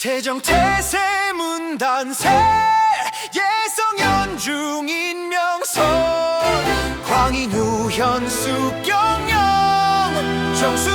태정 태세 문단세 예성 연 중 인 명선 광인 우 현수 경영 정순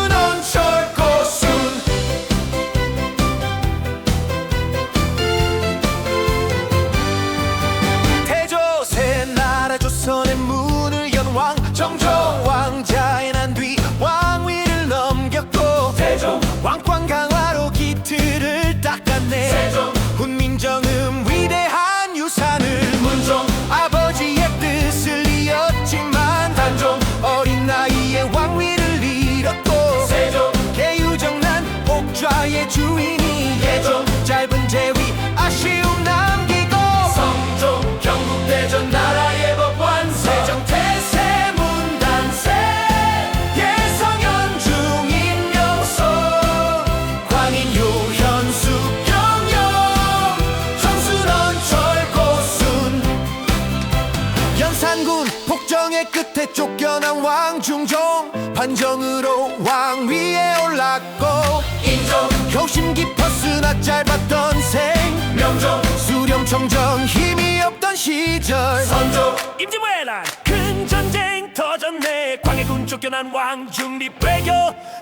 폭정의 끝에 쫓겨난 왕중종 반정으로 왕위에 올랐고 인종 효심 깊었으나 짧았던 생 명종 수렴청정 힘이 없던 시절. 선종 임진왜란 큰 전쟁 터졌네. 광해군 쫓겨난 왕중리 외교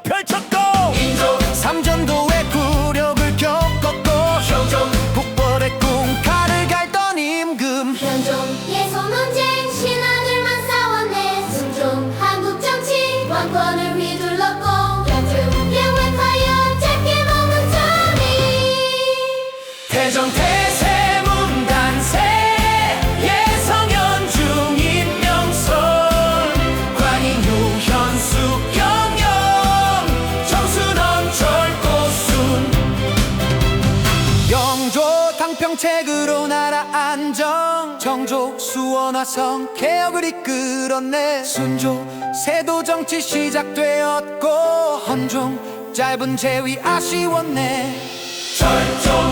펼쳤고 인종 당평책으로 나라 안정 정조 수원화성 개혁을 이끌었네. 순조 세도 정치 시작되었고 헌종 짧은 재위 아쉬웠네. 철종